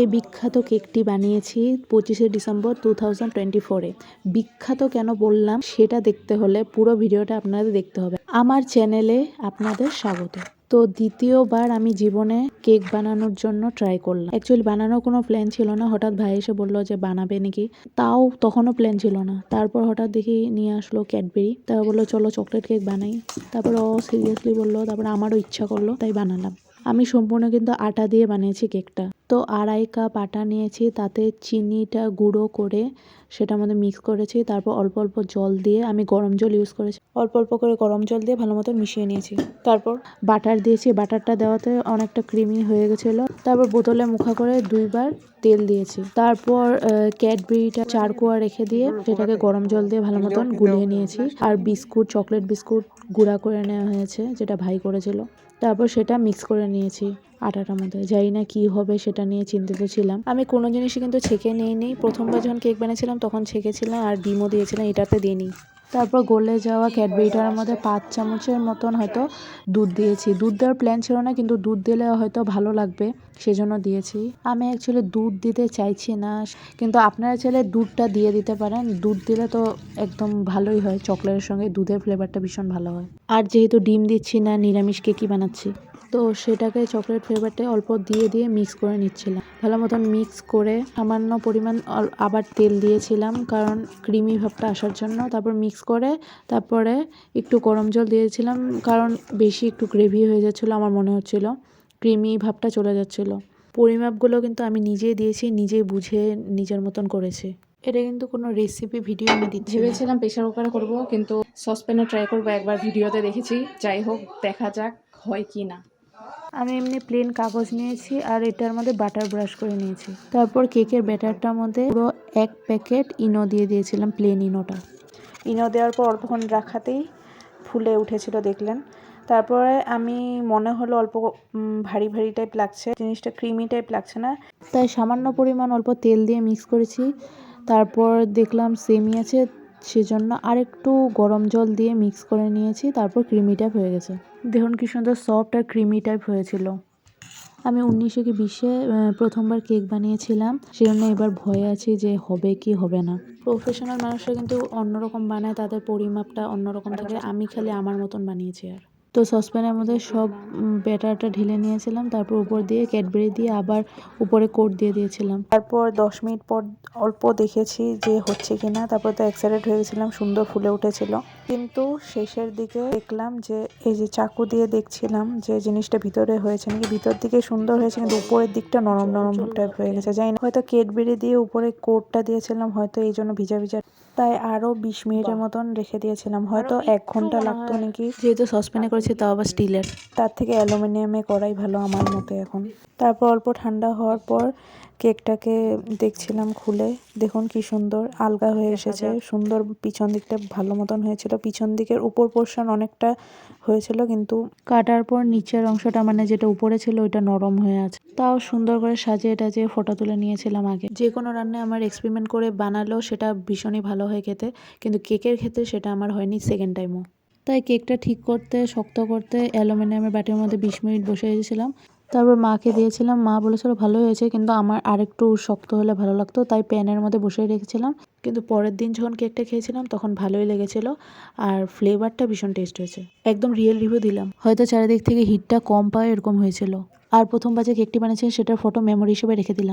এই বিখ্যাত কেকটি বানিয়েছি পঁচিশে ডিসেম্বর টু থাউজেন্ড টোয়েন্টি বিখ্যাত কেন বললাম সেটা দেখতে হলে পুরো ভিডিওটা আপনাদের দেখতে হবে। আমার চ্যানেলে আপনাদের স্বাগত। তো দ্বিতীয়বার আমি জীবনে কেক বানানোর জন্য ট্রাই করলাম। অ্যাকচুয়ালি বানানোর কোনো প্ল্যান ছিল না। হঠাৎ ভাই এসে বলল যে বানাবে নাকি? তাও তখনও প্ল্যান ছিল না। তারপর হঠাৎ দেখি নিয়ে আসলো ক্যাডবেরি তারপর বলল, চলো চকলেট কেক বানাই। তারপর ও সিরিয়াসলি বলল, তারপর আমারও ইচ্ছা করল, তাই বানালাম। আমি সম্পূর্ণ কিন্তু আটা দিয়ে বানিয়েছি কেকটা। তো আড়াই কাপ আটা নিয়েছি, তাতে চিনিটা গুঁড়ো করে সেটার মধ্যে মিক্স করেছি, তারপর অল্প অল্প জল দিয়ে আমি গরম জল ইউজ করেছি। অল্প অল্প করে গরম জল দিয়ে ভালো মতো মিশিয়ে নিয়েছি। তারপর বাটার দিয়েছি, বাটারটা দেওয়াতে অনেকটা ক্রিমি হয়ে গেছিল। তারপর বোতলে মুখা করে দুইবার তেল দিয়েছি। তারপর ক্যাডবেরিটা চার কোয়া রেখে দিয়ে সেটাকে গরম জল দিয়ে ভালো মতন গুলিয়ে নিয়েছি। আর বিস্কুট, চকলেট বিস্কুট গুঁড়া করে নেওয়া হয়েছে, যেটা ভাই করেছিল। তারপর সেটা মিক্স করে নিয়েছি। আটাটার মধ্যে। জানি না কি হবে সেটা নিয়ে চিন্তিত ছিলাম। আমি কোনো জিনিসই কিন্তু ছেঁকে নিইনি। প্রথমবার যখন কেক বানিয়েছিলাম তখন ছেঁকেছিলাম আর ডিমও দিয়েছিলাম, এটাতে দিইনি। তারপর গলে যাওয়া ক্যাডবেরিটার মধ্যে পাঁচ চামচের মতন হয়তো দুধ দিয়েছি। দুধ দেওয়ার প্ল্যান ছিল না, কিন্তু দুধ দিলে হয়তো ভালো লাগবে, সেজন্য দিয়েছি। আমি অ্যাকচুয়ালি দুধ দিতে চাইছি না, কিন্তু আপনারা চাইলে দুধটা দিয়ে দিতে পারেন। দুধ দিলে তো একদম ভালোই হয়। চকলেটের সঙ্গে দুধের ফ্লেভারটা ভীষণ ভালো হয়। আর যেহেতু ডিম দিচ্ছি না, নিরামিষ কেকই বানাচ্ছি। তো সেটাকে চকলেট ফ্লেভারটা অল্প দিয়ে দিয়ে মিক্স করে নিচ্ছিলাম। ভালো মতন মিক্স করে সামান্য পরিমাণ আবার তেল দিয়েছিলাম কারণ ক্রিমি ভাবটা আসার জন্য। তারপর মিক্স করে তারপরে একটু গরম জল দিয়েছিলাম কারণ বেশি একটু গ্রেভি হয়ে যাচ্ছিল আমার মনে হচ্ছিল। ক্রিমি ভাবটা চলে যাচ্ছিল। পরিমাপগুলো কিন্তু আমি নিজেই দিয়েছি, নিজেই বুঝে নিজের মতন করেছি। এটা কিন্তু কোনো রেসিপি ভিডিও আমি দিচ্ছি ভেবেছিলাম প্রেশার কুকারে করব, কিন্তু সসপ্যানে ট্রাই করব, একবার ভিডিওতে দেখেছি। যাই হোক, দেখা যাক হয় কি না আমি এমনি প্লেন কাগজ নিয়েছি আর এটার মধ্যে বাটার ব্রাশ করে নিয়েছি। তারপর কেকের ব্যাটারটার মধ্যে পুরো এক প্যাকেট ইনো দিয়ে দিয়েছিলাম প্লেন ইনোটা ইনো দেওয়ার পর অল্পক্ষণ রাখাতেই ফুলে উঠেছিল, দেখলেন। তারপরে আমি, মনে হলো অল্প ভারী ভারী টাইপ লাগছে, জিনিসটা ক্রিমি টাইপ লাগছে না। তাই সামান্য পরিমাণ অল্প তেল দিয়ে মিক্স করেছি। তারপর দেখলাম সেমি আছে সেজন্য আর একটু গরম জল দিয়ে মিক্স করে নিয়েছি তারপর ক্রিমি টাইপ হয়ে গেছে। দেখুন কি সুন্দর সফট আর ক্রিমি টাইপ হয়েছিল। আমি উনিশে কি বিশে প্রথমবার কেক বানিয়েছিলাম সেজন্য এবার ভয়ে আছি যে হবে কি হবে না। প্রফেশনাল মানুষরা কিন্তু অন্যরকম বানায় তাদের পরিমাপটা অন্যরকম থাকে আমি খালি আমার মতন বানিয়েছি আর। তো সসপ্যানের মধ্যে সব ব্যাটারটা ঢেলে নিয়েছিলাম, তারপর উপর দিয়ে ক্যাডবেরি দিয়ে আবার উপরে কোট দিয়ে দিয়েছিলাম। তারপর দশ মিনিট পর অল্প দেখেছি যে হচ্ছে কি না তারপর তো এক্সাইটেড হয়ে গেছিলাম, সুন্দর ফুলে উঠেছিল। কিন্তু শেষের দিকে দেখলাম যে এই যে চাকু দিয়ে দেখছিলাম যে জিনিসটা ভিতরে হয়েছে নাকি ভিতর দিকে সুন্দর হয়েছে কিন্তু উপরের দিকটা নরম নরম টাইপ হয়ে গেছে জানি না। হয়তো ক্যাডবেরি দিয়ে উপরে কোটটা দিয়েছিলাম হয়তো এই জন্য ভিজা ভিজা। তাই আরও বিশ মিনিটের মতন রেখে দিয়েছিলাম হয়তো এক ঘণ্টা লাগতো নাকি। যেহেতু সসপ্যানে করেছি তাও আবার স্টিলের তার থেকে অ্যালুমিনিয়ামে করাই ভালো আমার মতে এখন। তারপর অল্প ঠান্ডা হওয়ার পর কেকটাকে দেখছিলাম খুলে। দেখুন কি সুন্দর আলগা হয়ে এসেছে। সুন্দর পিছন দিকটা ভালো মতন হয়েছিল। পিছন দিকের উপর পোর্শন অনেকটা হয়েছিল কিন্তু কাটার পর নিচের অংশটা মানে যেটা উপরে ছিল ওইটা নরম হয়ে আছে। তাও সুন্দর করে সাজিয়ে টাজিয়ে ফটো তুলে নিয়েছিলাম আগে। যে কোনো রান্নায় আমার এক্সপেরিমেন্ট করে বানালেও সেটা ভীষণই ভালো হয় খেতে কিন্তু কেকের ক্ষেত্রে সেটা আমার হয়নি সেকেন্ড টাইমও তাই কেকটা ঠিক করতে শক্ত করতে অ্যালুমিনিয়ামের বাটির মধ্যে বিশ মিনিট বসে দিয়েছিলাম। তারপর মাকে দিয়েছিলাম। মা বলেছিল ভালো হয়েছে, কিন্তু আমার আরেকটু শক্ত হলে ভালো লাগতো, তাই প্যানের মধ্যে বসে রেখেছিলাম। কিন্তু পরের দিন যখন কেকটা খেয়েছিলাম, তখন ভালোই লেগেছিল আর ফ্লেভারটা ভীষণ টেস্ট হয়েছে। একদম রিয়েল রিভিউ দিলাম। হয়তো চারিদিক থেকে হিটটা কম পায়, এরকম হয়েছিল। আর প্রথম বাজে কেকটি বানিয়েছিলাম, সেটার ফটো মেমোরি হিসেবে রেখে দিলাম।